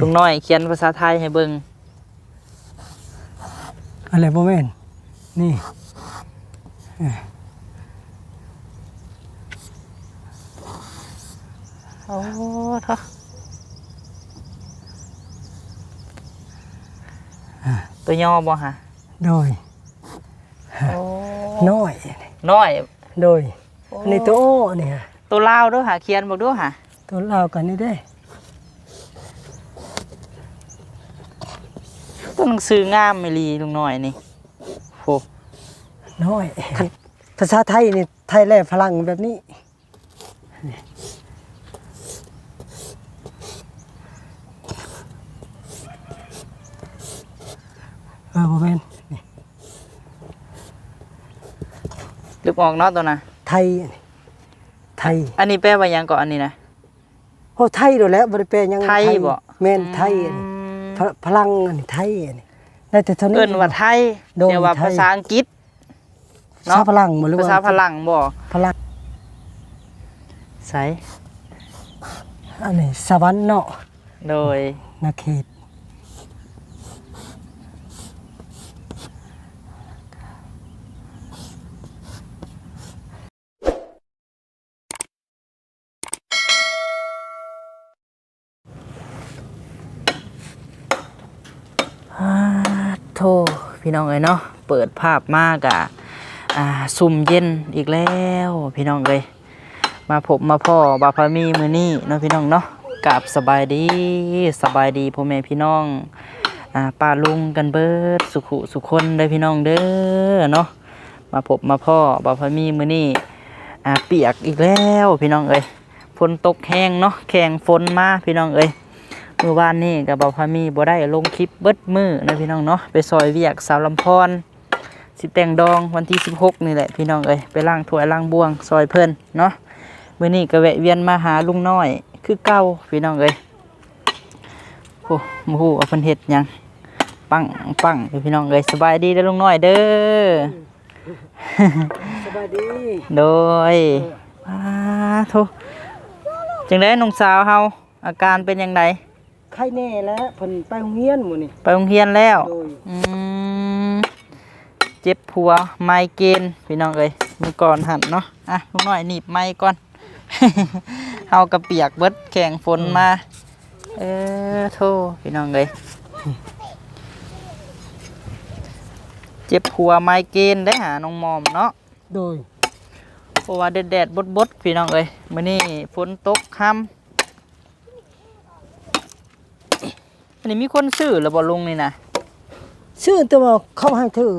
ลุงน้อยเขียนภาษาไทยให้เบิ่งอะไรบ่แม่นนี่โอ้เถอะตัวย่อบ่ฮะโดยโอ้น้อยน้อยโดยอันนี้ตัวโอ้เนี่ยตัวลาวเด้วยหาเขียนบอกเด้วยหาตัวลาวกันนี่เด้ ตัวหนังสืองามไม่ลีลุงน้อยนี่โหน้อยภาษาไทยนี่ไทยแล่ฝรั่งแบบนี้เออบ่แม่นนี่ลึกออกเนาะตัวน่ะไทยอันนี้ไทย อันนี้แปลว่าหยังก่อนอันนี้นะโอ้ไทยโดดแล้วบ่ได้แปลหยังไทยบ่แม่นไทยอันนี้ พระพลังอันนี้ไทยอันนี้ได้แต่เท่านี้ เอิ้นว่าไทยโดยแต่ว่าไทย ภาษาอังกฤษภาษาพลังบ่หรือภาว่าษาพลังบ่พลังใส่อันนี้สวรรค์เนาะโดยนาเขต โทพี่น้องเอ้ยเนาะเปิดภาพมากอะอ่าซุ่มเย็นอีกแล้ว พี่น้องเอ้ยมาพบมาพ่อบาพามีมือนี่เนาะพี่น้องเนาะกับสบายดีสบายดีพ่อแม่พี่น้องอ่าป้าลุงกันเบิดสุขุสุคนได้อพี่น้องเด้อเนาะมาพบมาพ่อบาพามีมือนี่อ่าเปียกอีกแล้วพี่น้องเอ้ยฝนตกแห้งเนาะแข่งฝนมาพี่น้องเอ้ย มื่อวานนี่กับเบาพามีบ่ได้ลงคลิปเบิดมือนะพี่น้องเนาะไปซอยเวียกสาวลำพรสิแต่งดองวันที่ 16 นี่แหละพี่น้องเอ้ยไปล้างถ้วยล้างบวงซอยเพิ่นเนาะมื้อนี้ก็แวะเวียนมาหาลุงน้อย คือเก่าพี่น้องเอ้ยโอ้โมโหเอาเพิ่นเฮ็ดหยังปังปังพี่น้องเอ้ยสบายดีเด้อลุงน้อยเด้อสบายดีโดยอ้าโทจังได๋น้องสาวเฮาอาการเป็นจังได ไข่แน่แล้วเพิ่นไปโรงเรียนหมื้อนี้ไปโรงเรียนแล้วโดยอืมเจ็บหัวไมเกรนพี่น้องเอ้ยมือก่อนหันเนาะอะลุงน้อยหนีบไม้ก่อน เฮากระเปียกเบิดแข่งฝนมา เออโทพี่น้องเอ้ยเจ็บหัวไมเกรนได้หาน้องมอมเนาะ โดยเพราะว่าแดดๆบดๆพี่น้องเอ้ยมื้อนี้ฝนตกค่ำ อันนี้มีคนซื้อแล้วบ่ลุงนี่นะชื่อแต่ว่าเขาให้ถือ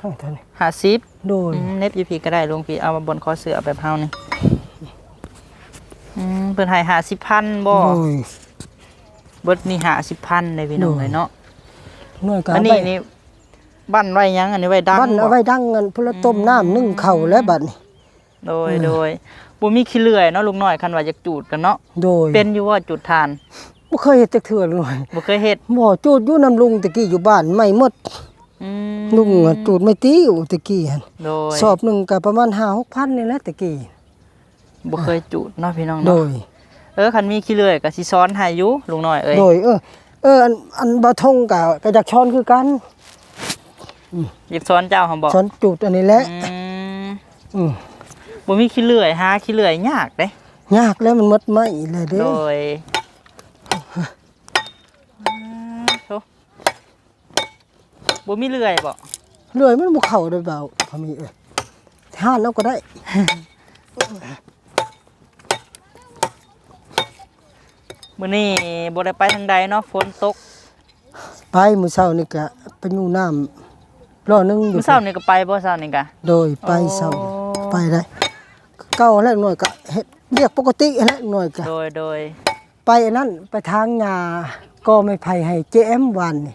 ให้เท่านี้50โดยอืมเน็ตยูพีก็ได้ลุงพี่เอามาบนคอเสือแบบเฮานี่อืมเพิ่นให้หาสิบพันบ่โดย เบิดนี่หาสิบพันเลยพี่น้องโดย เลยเนาะหน่วยกาอันนี้นี่บ้านไว้หยังอันนี้ไว้ดังบ้านเอาไว้ดังเงินพุ่นละต้มน้ำนึ่งข้าวแล้วบัดนี้โดยโดยบ่มีขี้เลื่อยเนาะลุงน้อยคันว่าอยากจูดกันเนาะโดยเป็นอยู่ว่าจุดทาน บ่เคยเฮ็ดจักเทื่อเลยบ่เคยเฮ็ดบ่จูดอยู่นำลุงตะกี้อยู่บ้านไม่หมดอืมลุงอะจูดไม่ตีอยู่ตะกี้หั่นโดยสอบหนึงก็ประมาณ5-6,000นี่แหละตะกี้บ่เคยจูดเนาะพี่น้องโดเนาะยเออคันมีขี้เลื่อยก็สิซ้อนให้อยู่ลุงน้อยเอ้ยโดยเออเอออันอันบะทงกับกระจักช้อนคือกันอยากซ้อนเจ้าหั่นบ่ช้อนจุดอันนี้แหละอืมอืมบ่มีขี้เลื่อยหาขี้เลื่อยยากเด้ยากแล้วมันหมดไหมเลยเด้โดย โถ่บ่มีเลื่อยบ่เลื่อยมันบ่เข้าได้เบาพอมีเอ้ยห้านแล้วก็ได้มื้อนี้บ่ได้ไปทางใดเนาะฝนตก ไปมื้อเช้านี่ก็ไปอยู่น้ำรอนึงอยู่มื้อเช้านี่ก็ไปบ่เช้านี่ก็โดยไปเช้าโอ้ไปได้เก้าแล้วหน่อยก็เฮ็ดเรียกปกติแล้วหน่อยก็โดยโดย ไปอันนั้นไปทางหญ้าก็ไม่ไผให้ JM วันนี่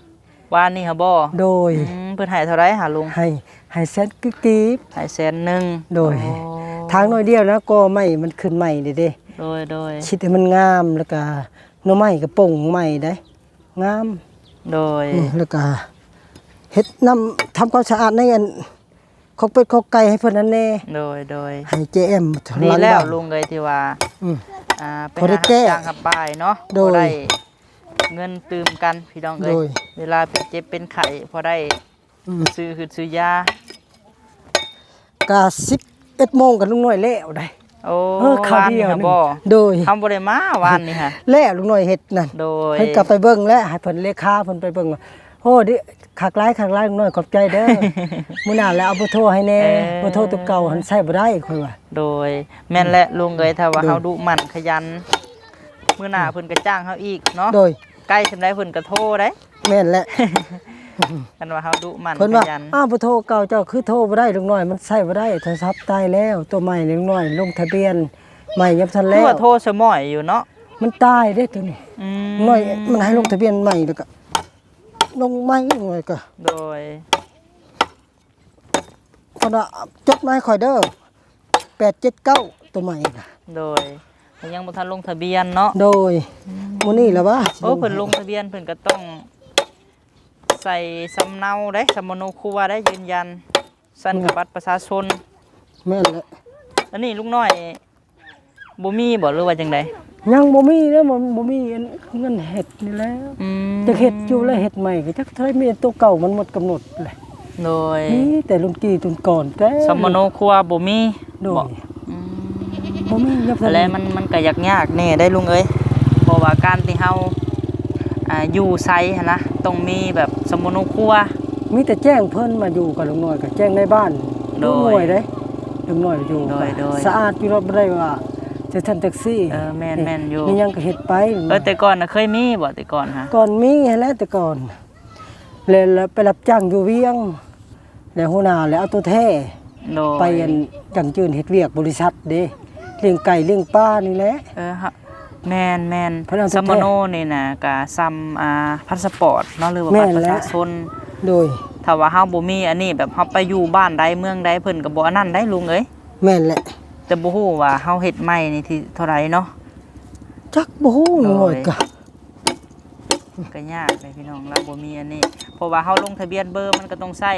วานนี้ค่ะบ่โดยอืมเพิ่นให้เท่าไรหาลุงให้ให้เซ็ตกึกกีบ ให้แสนหนึงโดย อ้ทางน้อยเดียวนะก็ไม่มันขึ้นใหม่เด้เด้โดยโดยชิดให้มันงามแล้วก็หน่อไม้ก็ป่งใหม่ได้งามโดยอืมแล้วก็เฮ็ดน้ำทำความสะอาดในอันขอกเป็ดขอกไก่ให้เพิ่นนั่นแน่โดยโดยให้ JM ดีหงแล้วบ้านลุงเลยที่ว่า อืม อ่าไปพอได้หาแก้จ้างขับป้ายเนาะโดย บ่ได้เงินตืมกันพี่น้องเอ้โดยยเวลาเป็นเจ็บเป็นไข้พอได้อืมซื้อคือซื้อยา กา11โมงกันลุงน้อยแล้วได้โอ้เออข้าวเดียวานหนี่นึ่งค่ะบ่โดยทำบ่ได้มาวานนี่ค่ะแล้วลุงน้อยเฮ็ดนั่นโดยเพิ่นกลับไปเบิ่งแล้วให้เพิ่นเลขาเพิ่นไปเบิ่งว่า โอ้ดิขากหลายขากหลายลุงน้อยขอบใจเด้อ มื้อหน้าแล้วเอาเบอร์โทรให้แน่เออเบอร์โทรตัวเก่าหันใช้บ่ได้ค่อยว่า โดยแม่นและลุงเอ้ยถ้าว่าโดย เฮาดุหมั่นขยันมื้อหน้าเพิ่นก็จ้างเฮาอีกเนาะโดยใกล้สำได้เพิ่นก็โทรได้แม่นแหละกันว่าเฮาดุหมั่นเพิ่นขว่ายัน อ้าวเบอร์โทรเก่าเจ้าคือโทรบ่ได้ลุงน้อยมันใช้บ่ได้โทรศัพท์ตายแล้ว ตัวใหม่ลุงน้อยลงทะเบียนใหม่ยับทันคืแล้อวว่าโทรสมอยอยู่เนาะมันตายเด้ตัวนี้อืมลุงน้อยมันให้ลงทะเบียนใหม่แล้วก็ ลงใหม่ลุงน้อยก็โดยเพิ่นว่าจดมาให้ข่อยเด้อ879ตัวใหม่น่ะโดยยังบ่ทันลงทะเบียนเนาะโดยมื้อนี้ล่ะวะโอ้เพิ่นลงทะเบียนเพิ่นก็ต้อง ใส่สำเนาได้สำมโนครัวได้ยืนยันสั่นกับบัตรประชาชนแม่นแหละอันนี้ลูกน้อยบ่มีบ่หรือว่าจังได ยังบ่มีนะบ่บ่มีอันเงินเฮ็ดนี่แหล้วอืมจะเฮ็ดอยู่แล้วเฮ็ดใหม่ก็จักเท่าไหร่มีอันตัวเก่ามันหมดกำหนดแหละโดยนี่แต่รุ่นกี่รุ่นก่อนแต่สำมโนครัวบ่มีโดบ่ยอืม บ่มียับแล้วมันมันก็ยากยากแน่ได้ลุงเอ้ยเพราะว่าการที่เฮาอ่าอยู่ไสหันนะต้องมีแบบสำมโนครัว มีแต่แจ้งเพิ่นมาอยู่กับลุงน้อยก็แจ้งในบ้านโดยลุงน้อยเด้ลุงน้อยอยู่โดยโดย สะอาดอยู่รอบบ่ได้ว่า จะทันแท็กซี่เออแม่นแม่นอยู่ มีหยังก็เฮ็ดไปเออแต่ก่อนน่ะเคยมีบ่แต่ก่อนฮะก่อนมีหั้นแหล้วแต่ก่อนแล้วแล้วไปรับจ้างอยู่เวียง แล้วหัวหน้าแล้วเอาตัวแท้ โดยไปอันจังจืนเฮ็ดเวียกบริษัทเด้เลี้ยงไก่เลี้ยงปลานี่แหละ เออฮะแม่นแม่นเพราะเราจะสมโนนี่น่ะก็ซ้ำอ่าพาสปอร์ตเนาะหรือว่าแม่บัตนรประแล้ว ชาชนโดย ถ้าว่าเฮาบ่มีอันนี้แบบเฮาไปอยู่บ้านใดเมืองใดเพิ่นก็บ่อันนั้นได้ลุงเอ้ยแม่นแหละ แต่บ่ฮู้ว่าเฮาเฮ็ดใหม่นี่ที่เท่าไหร่เนาะ จักบ่ฮู้หน่อยก็ก็ยากเลยพี่น้องเราบ่มีอันนี้เพราะว่าเฮาลงทะเบียนเบอร์มันก็ต้องใช้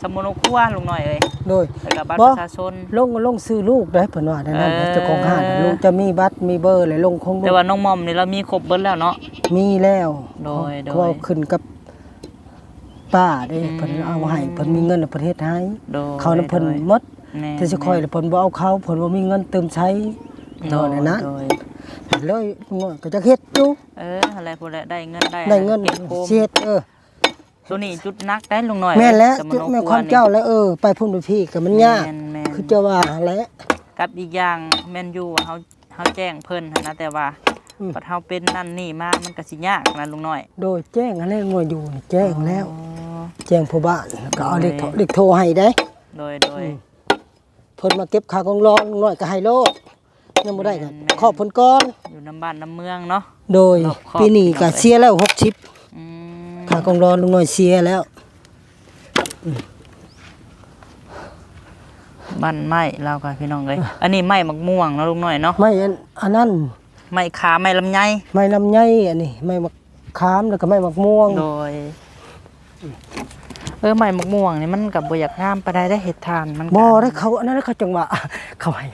สมุนครัวลุงหน่อยเอ้ยโดยแล้วก็บัตรบ่ประชาชนลงลงซื้อลูกได้เพิ่นว่านั่นนั่นเออเจ้าของห้างน่ะลูกจะมีบัตรมีเบอร์เลยลงคงแต่ว่าน้องมอมนี่เรามีครบเบิดแล้วเนาะมีแล้วโดยโดยเขาเอาขึ้นกับป้าเด้อืมเพิ่นเอาให้เพิ่นมีเงินในประเทศให้โดยเขานำเพิ่นโดยหมด แม่แต่สิค่อยแล้วเพิ่นบ่เอาเขาเพิ่นบ่มีเงินเติมใช้โดนอนยนนะโดยเลยลุงน้อยก็จะเฮ็ดอยู่เอออะไรพวกนี้ได้เงินได้ได้เงินก็บโคมเสียดเออตัวนี้จุดนักได้ลุงหน่อยแม่นแล้วสมุนแม่คความนี่เจ้าแล้วเออไปพุ่นไปพี่ก็มันยากแม่นแม่นคือจะว่าแหละกับอีกอย่างแม่นอยู่ว่าเฮาเฮาแจ้งเพิ่นหั้นนะแต่ว่าอืมปัดเฮาเป็นนั่นนี่มามันก็สิยากนะลุงน้อย โดยแจ้งอะไรงวยอยู่นี่แจ้งแล้วอ๋อแจ้งผู้บ้านแล้วก็เอาเด็กโดยเด็กโทรให้ได้ โดยโดย เพิ่นมาเก็บค่ากองร้อนน้อยก็ให้โลดยังบ่ได้ก็แม่นขอบเพิ่นก่อนอยู่น้ำบ้านน้ำเมืองเนาะ โดยรอบครอบ ปีนี้ก็เสียแล้ว60อืมค่ากองร้อนลุงน้อยเสียแล้ว บ้านไม้เราก็พี่น้องเลยอันนี้ไม้มักม่วงเนาะลุงน้อยเนาะไม่อันอันนั้นไม้ขาไม้ลำไยไม่ลำไยอันนี้ไม่มะขามแล้วก็ไม่มะม่วง โดย เออไม้มักม่วงนี่มันกับบ่อยากงามปานใดได้เฮ็ดทานมันก็บ่ได้เขาอันนั้นเขาจังหวะเขาให้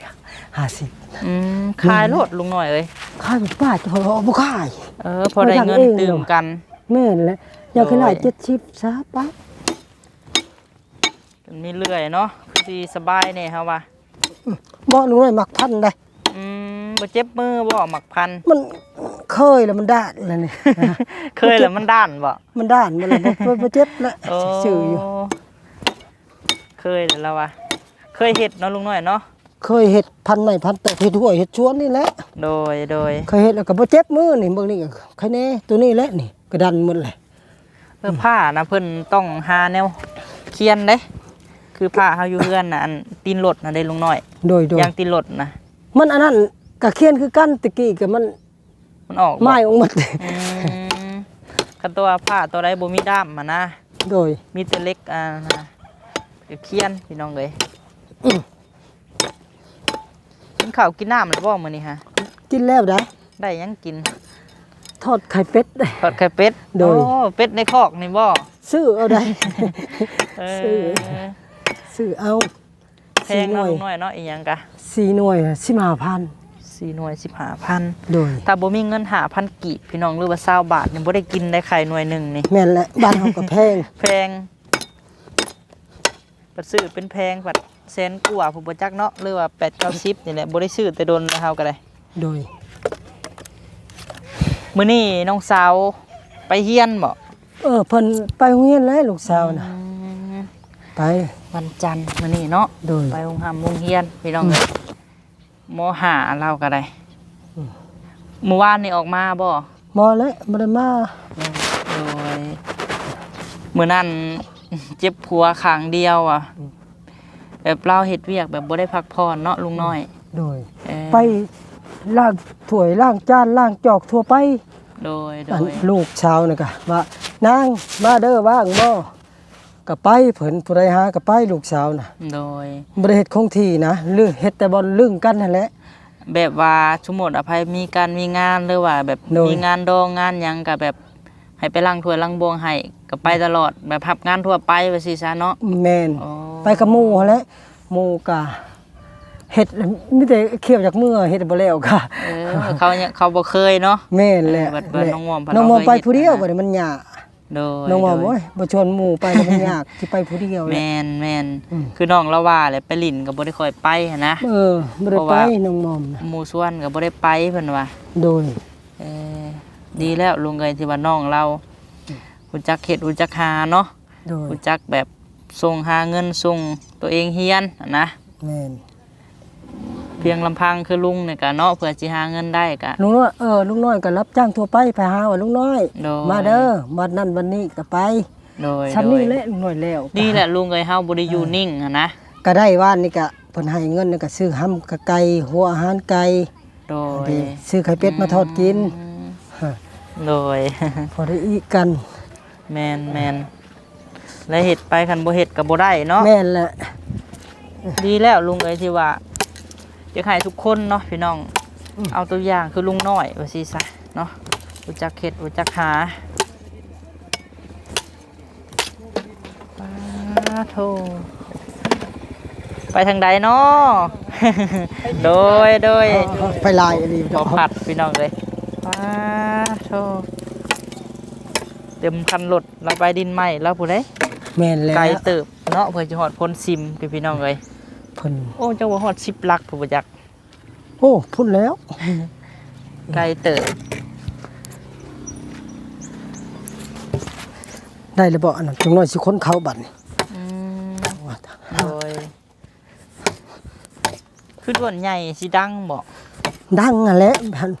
50 อืมขายโลดลุงน้อยเอ้ยขายป้าจะพอบ่ขาย เออ พอได้เงินเอาอย่างเองตื่มกัน แม่นแหละอยากให้หลายโดย70ซะไปมีเรื่อยเนาะคือสิสบายเนี่ยครับว่าบ่หนูให้มักพันได้ อืมบ่เจ็บมือบ่หมักพัน มันเคยแล้วมันด้านแล้วนี่ เคยแล้วมันด้านบ่มันด้านมันเลยบ่บ่บ่เจ็บแล้วโอ้ซื่ออยู่เคยแล้วล่ะวะเคยเฮ็ดเนาะลุงน้อยเนาะเคยเฮ็ดพันไหนพันตกเฮ็ดห้วยเฮ็ดชวนนี่แหละโดยโดยเคยเฮ็ดแล้วก็บ่เจ็บมือนี่เบิ่งนี่ก็ใครแน่ตัวนี้แหละนี่กระดันหมดเลยเพื่อผ้านะเพิ่นต้องหาแนวเคียนเด้คือผ้าเฮาอยู่เฮือนน่ะอันตีนรถน่ะได้ลุงน้อยโดยโดยยางตีนรถน่ะ มันอันนั้นก็เคียนคือกันตะกี้ก็มันมันออกบ่ไม้ออกหมดอืมคันตัวผ้าตัวใดบ่มีด้ามมานะ โดย มีแต่เล็กอ่านะก็เคียนพี่น้องเอ้ยอืมกินข้าวกินน้ำแล้วบ่มื้อนี้ฮะ กินแล้วได้ได้หยังกินทอดไข่เป็ดได้ ทอดไข่เป็ดโดย โอ้เป็ดในคอกนี่บ่ซื้อเอาได้ เอซื้อ อซื้อเอา แพงเนาะลุงน้อยเนาะอีหยังกะสี่หน่วยสิบห้าพันสี่หน่วยสิบห้าพันโดย ถ้าบ่มีเงินหาพันกีบพี่น้องหรือว่าเศร้าบาทนี่บ่ได้กินได้ไข่หน่วยหนึ่งนี่แม่นแหละบ้านเฮาก็แพง แพงปัดซื้อเป็นแพงปัดแสนกว่าผู้บ่จักเนาะหรือว่า8 90นี่แหละบ่ได้ซื้อแต่โดนแล้วเฮาก็ได้ โดย มื้อนี้น้องสาวไปเฮียนบ่เออเพิ่นไปโรงเรียนแล้วลูกสาวน่ะอืม ไป วันจันทร์มื้อนี้เนาะโดย ไปโรงหามโรงเรียนพี่น้องเอ้ยมหาเราก็ได้อืม เมื่อวานนี่ออกมาบ่มอแล้วบ่ได้มาโดยมื้อนั้น เจ็บผัวข้างเดียวอะแบบเราเฮ็ดเวียกแบบบ่ได้พักผ่อนเนาะลุงน้อยโดย เอ่อไปล้างถ้วยล้างจานล้างจอกทั่วไปโดยโดอันย ลูกชาวน่ะก็ว่านางมาเด้อว่างบ่ ก็ไปเพิ่นผู้ใดหาก็ไปลูกสาวน่ะโดยบ่ได้เฮ็ดคงที่นะลือเฮ็ดแต่บ่ลึงกันนั่นแหละแบบว่าสมมุติอภัยมีการมีงานหรือว่าแบบโดยมีงานดองงานหยังก็แบบให้ไปล้างถ้วยล้างบวงให้ก็ไปตลอดแบบรับงานทั่วไปว่าซี่ซะเนาะแม่นอ๋อไปกับหมู่หั่นแหละหมู่ก็เฮ็ดมีแต่เคี่ยวจากมือเฮ็ดบ่แล้วก็เออเขาเนี่ยเขาบ่เคยเนาะแม่นแหละเออบัดบัดน้องมอมน้องมอมเราเคยไปผู้เดียวเฮ็ดนะบ่ได้มันยาก โดยน้องมอมโดโอ้ยยบ่ชวนหมู่ไปแล้วมันยากสิไปผู้เดียวแหแมละ นแมนอืม คือน้องละว่าแหละไปลินก็บ่ได้ค่อยไปหั้นนะ เออบ่ได้เพราะไปว่า น้องมอมนะหมู่ส่วนก็บ่ได้ไปเพิ่นว่าโดย เออดีแล้วลุงเอ้ยที่ว่าน้องเรารู้จักเฮ็ดรู้จักหาเนาะโดยรู้จักแบบส่งหาเงินส่งตัวเองเฮียนอะนะ แม่นเพียงลำพังคือลุงเนี่ยก็เนาะเพื่อสิหาเงินได้ก็ ลุงน้อยเออลุงน้อยก็รับจ้างทั่วไปไปหาว่าลุงน้อย โดย มาเด้อวันนั้นวันนี้ก็ไปโดยชั้นโดนี้ยแหละลุงน้อยแล้วนี่แหละลุงเอ้ยเฮาบ่ได้อยู่นิ่งอะนะก็ได้ว่านนี่ก็เพิ่นให้เงินนี่ก็ซื้อห้ำกับไก่หัวอาหารไก่โดยดีซื้อไข่เป็ดมาทอดกินอืมฮะโดย พอได้อีกกันแมนแมนแล้วเห็ดไปคันบ่เห็ดกับบ่ได้เนาะแม่นแหละดีแล้วลุงเอ้ยที่ว่า อยากให้ทุกคนเนาะพี่น้อง เอาตัวอย่างคือลุงน้อยว่าสิซะเนาะรู้จักเห็ดรู้จักหาป้าโทไปทางใดเนาะโดยโดยไปลายอะไรบ่ผัดพี่น้องเลยป้าโทเต็มคันรถเราไปดินใหม่แล้วผู้ใดแม่นแล้วไกลเติบเนาะเพื่อจะหอดพ้นซิมพี่พี่น้องเลย เพิ่นโอ้เจ้าว่าหอดสิบลักผู้ประจักษ์โอ้พุ่นแล้ว ไกลเติบได้แล้วบ่อันนั้นจังน้อยสิคนเขาบัดนี่อืมโดยคือด่วนใหญ่สิดังบ่ดังนั่นแหละมัน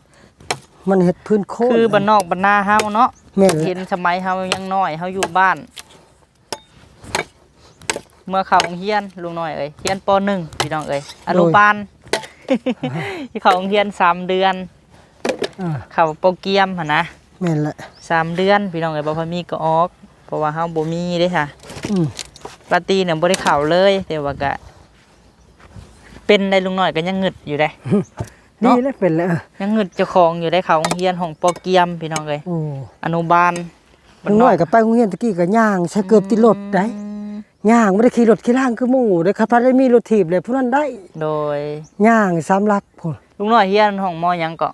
มันเฮ็ดพื้นโคตรคือบ้านนอกบ้านนาเฮาเนาะแม่นแหเห็ละนสมัยเฮายังน้อยเฮาอยู่บ้าน เมื่อเข้าโรงเรียนลุงน้อยเอ้ยเรียนป .1 พี่น้องเอ้ยอนุบาลที่เข้าโรงเรียนสามเดือนอ่าเข้าโปรเกียมหั่นนะแม่นแหละสามเดือนพี่น้องเอ้ยบ่พอมีก็ออก เพราะว่าเฮาบ่มีเด้ค่ะอืมปาตีเนี่ยบ่ได้เข้าเลยแต่ว่าก็เป็นได้ลุงน้อยก็ยังงึดอยู่ได้เนาะนี่แหละเป็นแล้วยังงึดเจ้าของอยู่ได้เข้าโรงเรียนของโปรเกียมพี่น้องเอ้ยโอ้อนุบาลลุงน้อยก็ไปโรงเรียนตะกี้ก็ย่างใช้เกือบติดรถได้อืม ย่างบ่ได้ขี่รถขี่ล่างคือหมู่เด้อครับพาได้มีรถถีบเลยผู้นั้นได้โดยย่างสามลักพุ่นลุงน้อยเฮียนของมอหยังก็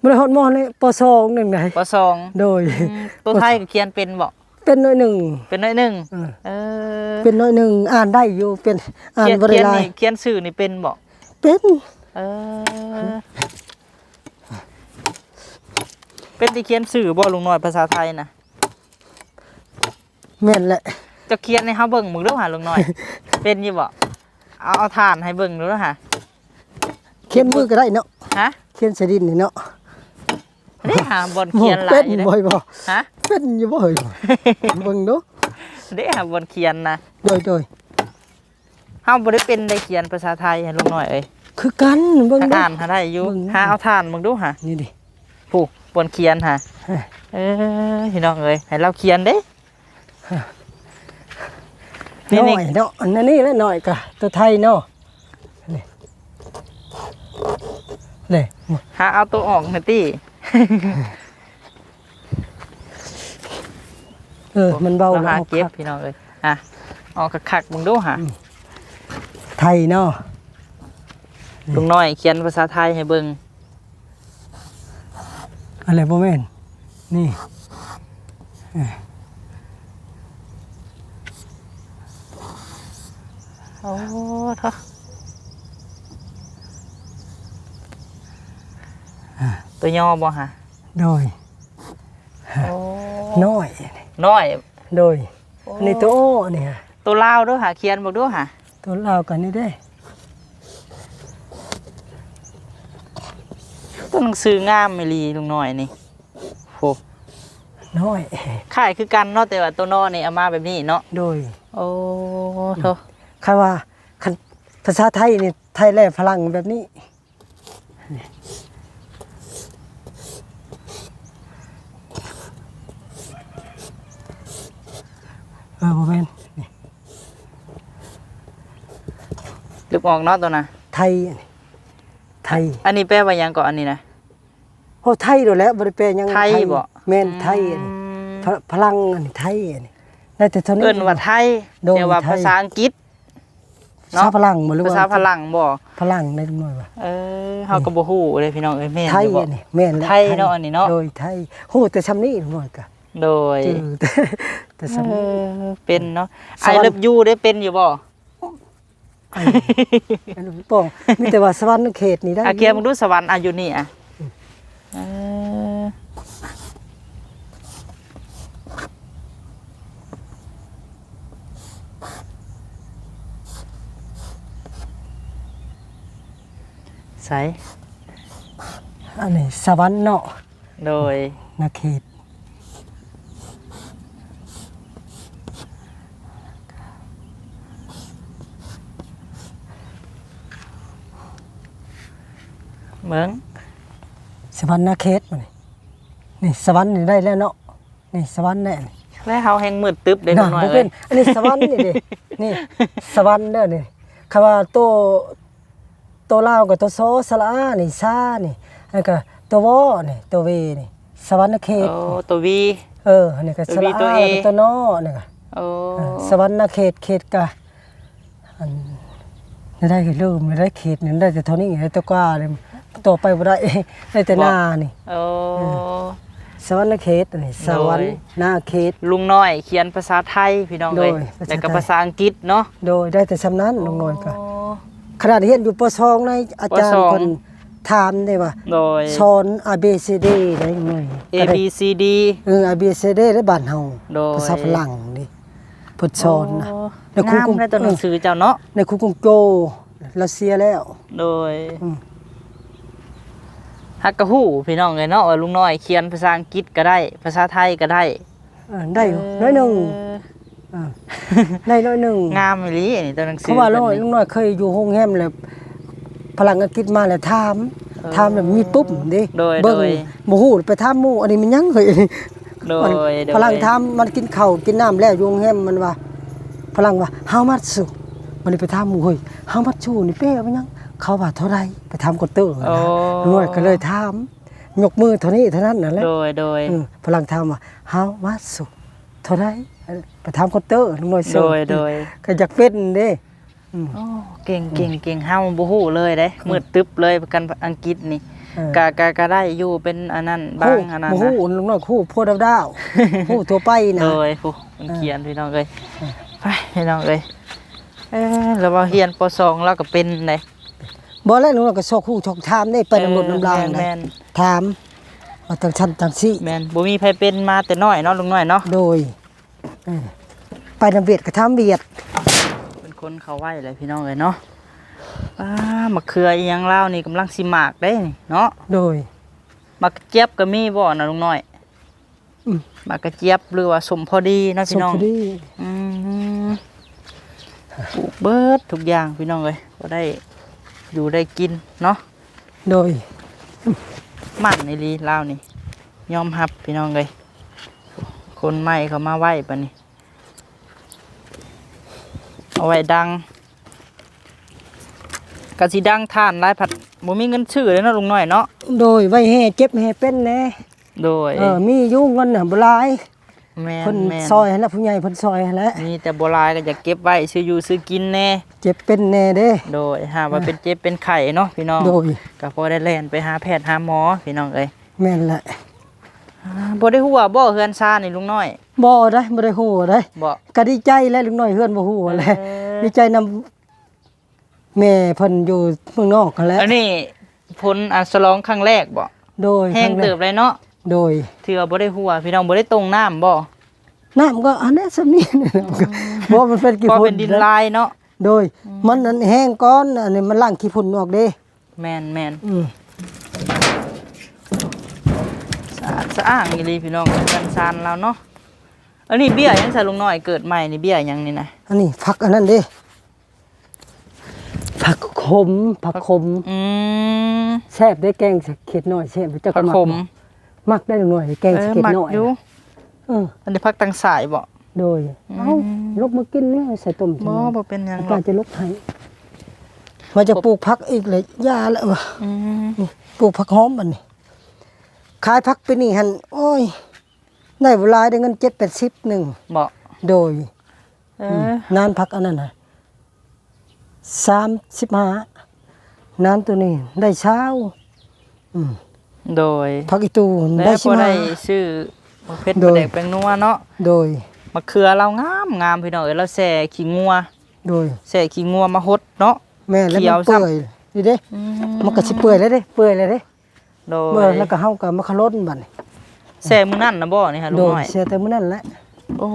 บ่ได้ฮอดมอเลยปสองนึงได้ปสองโดยอืมตัวไทยก็เขียนเป็นบ่เป็นน้อยหนึ่ง เป็นน้อยหนึงเออ เออเป็นน้อยหนึ่งอ่านได้อยู่เป็นอ่านเขียนบ่ได้เขียนหลายนี่เขียนชื่อนี่เป็นบ่เป็นเออ เป็นที่เขียนชื่อบ่ลุงน้อยภาษาไทยนะแม่นแหละ จะเขียนให้เฮาเบิ่งมึงดูหาลุงน้อย เป็นอยู่บ่เอาเอาถ่านให้เบิ่งดูนะฮะเขียนมือก็ได้เนาะฮะเขียนใส่ดินนี่เนาะได้หาบอนเขียนหลาเป็ยนอยู่เด้บ่อยบ่ฮะเป็นอยู่บ่เฮ้ยเบิ่งดูได้หาบอนเขียนนะโดยโดยเฮาบ่ได้เป็นได้เขียนภาษาไทยให้ลุงน้อยเอ้ยคือกันเบิ่งดูอ่านหาได้อยู่เบิ่งหาเอาถ่านมึงดูหา นี่ดิ ผู้บอนเขียนหาเฮ้ยเออพี่น้องเอ้ยให้เราเขียนเด้ นี่น้นี่อยเนาะอันนั้นนี่แหละน้อยก็ตัวไทยเนาะนี่เลยหาเอาตัวออกหน่อยติเออมันเบาเราแล้วหาเอาเก็บคักพี่น้องเอ้ยอะออกคักๆมึงดูหาไทยเนาะลุงน้อยเขียนภาษาไทยให้เบิ่งอะไรบ่แม่นนี่ โอ้เถอะตัวย่อบ่ฮะโดยโอ้น้อยน้อยโดยอันนี้ตัวโอ้เนี่ยตัวลาวด้วยหาเขียนบอกด้วยหาตัวลาวกันนี่ได้ตัวหนังสืองามไม่ลีลุงน้อยนี่โหน้อยขายคือกันเนาะแต่ว่าตัวน้อนี่เอามาแบบนี้เนาะโดยโอ้โถ คำว่าคันภาษาไทยนี่ไทยแล่พลังแบบนี้ เออบ่แม่นนี่ลึกออกเนาะตัวน่ะไทยอันนี้ไทยอันนี้แปลว่าหยังก่อนอันนี้นะ โอ้ไทยโดดแล้วบ่ได้แปลหยังไทยบ่ แม่นไทยอันนี้พพลังอันนี้ไทยอันนี้ได้แต่เท่านี้ เอิ้นว่าไทยโดยแต่ว่าไทย ภาษาอังกฤษ ภาษาพลังบ่หรือภาว่าษาพลังบ่พลังได้จังหน่อยว่าเออเฮาก็บ่ฮู้เลยพี่น้องเอ้ยแม่นไทยอยู่บ่ อันนี้แม่นแล้วไทยเนาะอันนี้เนาะ โดยไทยโหแต่ซำนี้หน่อยก็โดยเจอแต่แต่เอซำนี้ อเป็นเนาะสไอวรรค์ เลิฟยูได้เป็นอยู่บ่ไอ้อันนี้ป้องมีแต่ว่าสวรรค์เขตนี่ได้อาเกียมึงดูสวรรค์อายุนี่อะเออ ใสอันนี้สวรรค์เนาะโดยนาเขตเมืองสวรรค์นาเขตมานี่นี่สวรรค์นี่ได้แล้วเนาะนี่สวรรค์แน่นี่และเฮาแห่งมืดตึ๊บได้น่ะหน่อยบ่เลเป็ยนอันนี้สวรรค์นี่เด้นี่สวรรค์เด้อนี่คำว่าโต โตลาวกับโตโซสละอานี่ซานี่แล้วก็โตวอนี่โตเวนี่สวรรค์นาเขตโอ้ตัววี เอออันนี้ก็ตัวสวีละตัวอาเอแล้วก็โตนอนี่ก็โอ้เออสวรรค์นาเขตเขตกะอันไม่ได้ลืมไม่ได้เขตนี่ได้แต่เท่านี้ได้แตัวกว่าเลยต่อไปบ่ได้ได้แต่หน้านี่โอ้สวรรค์นาเขตอันนี้สวรรค์นาเขตลุงน้อย เขียนภาษาไทยพี่น้องเลยโดยภาษาไทยแล้วก็ภาษาอังกฤษเนาะโดยได้แต่สำนั้นลงน้อยก็โขนาดเรียนอยู่ปสองในอาจารปย์สอง คนถามได้ว่าโดย สอน A B C D ได้หน่อย A ก็ได้ B C D เออ A B C D ได้บ้านเฮาโดยภาษาฝรั่งนี่เพิ่นสอนนะโแล้วครูงามกุ้งได้ตัวหนังสือเจ้าเนาะในครูกรุงโจรัสเซียแล้ว โดยอืม ฮักกะฮู้พี่น้องเลยเนาะว่าลุงน้อยเขียนภาษาอังกฤษก็ได้ ภาษาไทยก็ได้เออได้อยู่น้อยหนึงเอ ออ่าได้น้อยหนึ่งงามอีหลีนี่ตัวหนังสือเขาว่าน้อยพิ่นลุนี่งน้อยเคยอยู่โรงแรมเลยพลังอังกฤษมาแล้วถามเออถามแบบมีปุ๊บเด้โดยเบิ่งโดย บ่ฮู้ไปถามหมู่อันนี้มันยังเฮ้ยโดมันยโดยพลังถามมันกินข้าวกินน้ำแล้วอยู่โรงแรมมันว่า พลังว่า how much มันนี่ไปถามหมู่เฮ้ย how much นี่เป้เอาไปยัง เขาว่าเท่าไหร่ไปถามกดเตอร์นะโอ้ ลุงน้อยก็เลยถามยกมือเท่านี้เท่านั้นนั่นแหละ โดยโดย เออพลังถามว่า how much เท่าไหร่ ไปถามกดเตอร์ลุงน้อยโดเสิร์ยฟโดยก็อยากเป็นเด้อืม โอ้เก่งเก่งเก่งเฮาบ่ฮู้เลยเด้มืดตึ๊บเลยกันอังกฤษนี่เออ กะกะกะได้อยู่เป็นอันนั้นบางอันนั้นโอ้นะโหลุงน้อยคู่พวดาวดาวๆ คู่ทั่วไปนะโดยผู้มันเขียนพี่น้องเอ้ยไปพี่น้องเอ้ยเออแล้วว่าเรียนป .2 แล้วก็เป็นไดบ่แล้วลุงน้อยก็ซอกคู่ชอกถามได้ไปน้ำรถน้ำลายแม่นะนถามว่าจังชั้นจังซี่แม่นบ่มีไผเป็นมาแต่น้อยเนาะลุงน้อยเนาะโดยเออ ไปน้ำเวียดก็ถามเวียด เป็นคนเขาไหวเลยพี่น้องเอ้ยเนาะอ้ามะเขืออีหยังลาวนี่กำลังสิหมากเด้นี่เนาะโดยมะกระเจี๊ยบก็มีบ่นะลุงน้อยอืมมะกระเจี๊ยบหรือว่าสมพอดีนะสุพี่น้องพดีอืมปลูกเบิดทุกอย่างพี่น้องเลยก็ได้อยู่ได้กินเนาะโดยมันในลีลาวนี่ยอมรับพี่น้องเลย คนใหม่เขามาไหวปะนี่เอาไว้ดังกะสิดังท่านหลายผัดบ่มีเงินชื่อเลยเนาะลุงน้อยเนาะโดยไว้แห่เจ็บแห่เป็นแน่โดยเออมีอยู่เงินน่ะบ่หลายแม่นเพิ่นแม่นซอยให้แล้วผู้ใหญ่เพิ่นซอยให้แล้วมีแต่โบราณก็อยากเก็บไว้ซื้ออยู่ซื้อกินแน่ เจ็บเป็นแน่เด้ โดยหากว่าเป็นเจ็บเป็นไข้เนาะพี่น้องโดย ก็พอได้แล่นไปหาแพทย์หาหมอพี่น้องเอ้ยแม่นแหละอ่า บ่ได้ฮู้ว่าบ่เฮือนซ่านี่ลุงน้อยบ่ได้บ่ได้ฮู้ได้บ่ก็ดีใจแล้วลุงน้อยเฮือนบ่ฮู้แหละเออดีใจนำแม่เพิ่นอยู่เมืองนอกกันแหล้วอันนี้ผลอัสลองครั้งแรกบ่โดยแห้งเติบเลยเนาะโดยถือว่าบ่ได้ฮู้ว่าพี่น้องบ่ได้ตรงน้ำบ่น้ำก็อันนี้สำนีนี่นะเพราะมันเป็นกี่เพราะฝุ่เป็นนดินลายเนาะโดยมันอันแห้งก้อนอันนี้มันล้างขี้ฝุ่นออกเด้แม่นแม่นอืมสะอาด สะอ้างอีหลีพี่น้องกันซานเราเนาะอันนี้เบี้ยยังใส่ลุงน้อยเกิดใหม่นี่เบี้ยยังนี่นะอันนี้ผักอันนั้นเด้ผักขมผักขมอืมแซ่บได้แกงสะเข็ดหน่อยแซ่บเจ้าผัก็กมักขมมักได้หน่อยแกงเอสะอเข็ดมักหน่อยอยู่เอออันนี้ผักตังสายบ่โดยเอ้าลกมากินเนี่ยใส่ต้มบ่บ่เป็นหยังหรก็อกจะลกให้ว่าจะปลูกผักอีกเลยยาแล้ววะอืมนี่ปลูกผักหอมบัดนี้ ขายผักไปนี่หันโอ้ย ได้เวลายได้เงิน7 80นึงบ่โดยเออ นานพักอันนั้นนะสามสิบห้านานตัวนี้ ได้เช้าอืมโดยพักอีตูได้ได้สิบ่มาได้ชื่อบ่เพชรโดบ่ยแดกแปลงนัวเนาะโดย มะเขือเรางามงามพี่น้องเอ้ยเราแส่ขี้งัวโดย แส่ขี้งัวมาหดเนาะ แม่แล้วเขีมัยวนเปื่ซ้ำอยนี่เด้อืมันก็สิเปื่อยแล้วเด้ เปื่อยแล้วเด้ โดเมื่อยแล้วก็เฮาก็มาขล้นบัดนี้แส่มื้อนั้นนะบ่นี่ฮะลุโดงยน้อย เสียแต่มื้อนั้นแหละโอ้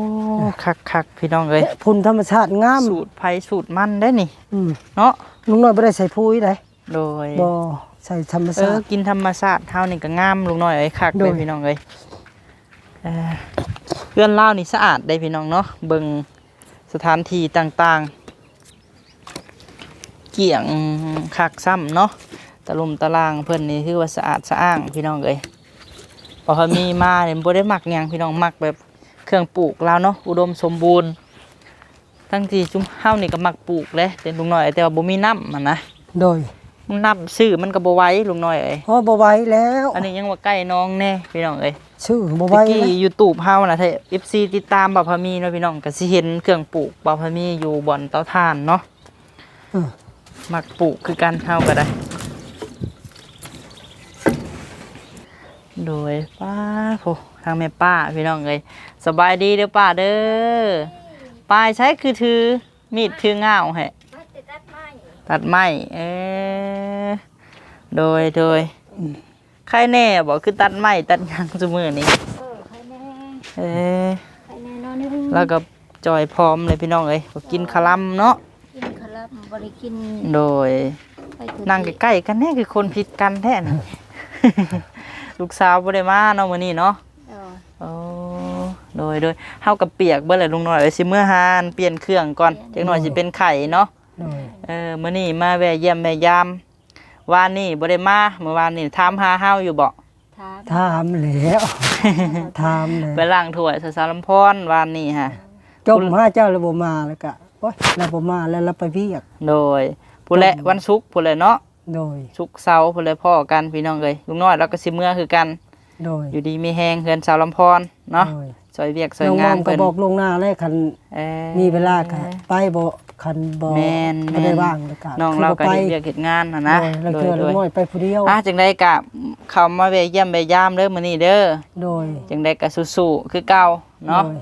คักคักๆพี่น้องเอ้ยและพุ่นธรรมชาติงามสูตรไผสูตรมันได้นี่ อืมเนาะลุงน้อยบ่ได้ใส่ปุ๋ยได้โดย บ่ใส่ธรรมเอชาอติ กินธรรมชาติเฮานี่ก็งามลุงน้อยเอ้ยคักโดเลยย พี่น้องเอ้ยเออเพื่อนเล่าวนี่สะอาดได้พี่น้องเนาะเบิ่งสถานที่ต่างๆ เกี่ยงคักซ้ำเนาะ ตะลุมตะลางเพิ่นนี่คือว่าสะอาดสะอ้างพี่น้องเอ้ยพอเขามีมาเนี่ยบ่ได้มักหยังพี่น้องมักแบบเครื่องปลูกลาวเนาะอุดมสมบูรณ์ ทั้งที่จุ่มเฮานี่ก็มักปลูกเลยแต่ลุงน้อยแต่ว่าบ่มีน้ำมันนะโดยมันน้ำซื้อมันก็บ่ไหวลุงน้อยเอ้ยเพราะบ่ไหวแล้ว อันนี้ยังว่าใกล้น้องแน่พี่น้องเอ้ยชื่อบ่ไหวตะกี้แล้ว YouTube เฮาน่ะถ้า FC ติดตามบ่าวพามีเนาะพี่น้องก็สิเห็นเครื่องปลูกบ่าวพามีอยู่บ่อนเตาถ่านเนาะเออมักปลูกคือกันเฮาก็ได้ โดยป้าโหทางแม่ป้าพี่น้องเอ้ยสบายดีเด้อป้าเด้อป้ายใช้คือถือมีดถือง่าวให้ตัดไม้เออโดยโดยใครแน่บอกคือตัดไม้ตัดหยังซุมื้อนี้เออใครแน่เออใครแน่นอนนึงแล้วก็จอยพร้อมเลยพี่น้องเอ้ยก็กินคาลัมเนาะกินขลับบริกินโดยไปกุฏินั่งใกล้ๆกันแน่คือคนผิดกันแท้นี่ ลูกสาวบ่ได้มาเนาะมื้อนี้เนาะเออโอ้โดยโดยเฮากับเปียกเบิ่เลยลุงน้อยเอ้ยสิเมื่อหานเปลี่ยนเครื่องก่อนจักหน่อยสิเป็นไข่เนาะโดยเออมื้อนี้มาแวะเยี่ยมแม่ยามวานนี้บ่ได้มาเมื่อวานนี้ถามหาเฮาอยู่บ่ถามถามแล้วถามแล้วไปล้างถ้วยสสารลำพรวานนี้ฮะ จมห้าเจ้าแล้วบ่มาแล้วก็โอ๊ยแล้วบ่มาแล้วเราไปเวียกโดยผู้และวันศุกร์ผู้และเนาะ โดยศุกร์เสาร์ผู้และพ่อกันพี่น้องเอ้ยลุงน้อยแล้วก็สิเมื่อคือกัน โดยอยู่ดีมีแฮงเฮือนสาวลำพรเนาะโดยซอยเวียกซอยน้องมงาอนมก็เพิ่นบอกลวงหน้าเลยคันเอ่อ มีเวลาก็ไปบ่คันบ่แม่นบ่ได้แม่นว่างแล้วก็น้องคือเราบ่ก็ไปเฮ็ดเวียกเฮ็ดงานหั่นนะโดยแล้วโดเทื่ยอโดละยน้อยไปผู้เดียว อะจังได๋ก็เข้ามาแวะเยี่ยมแวะยามเด้อมื้อนี้เด้อโดยจังได๋ก็สู้ๆคือเก่าเนาะ โดย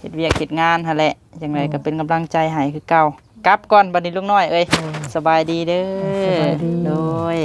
เฮ็ดเวียกเฮ็ดงานหั่นแหละจังไดก็เป็นกำลังใจให้คือเก่า กลับก่อนบัดนี้ลุงน้อยเอ้ยสบายดีเด้อสบายดี โดย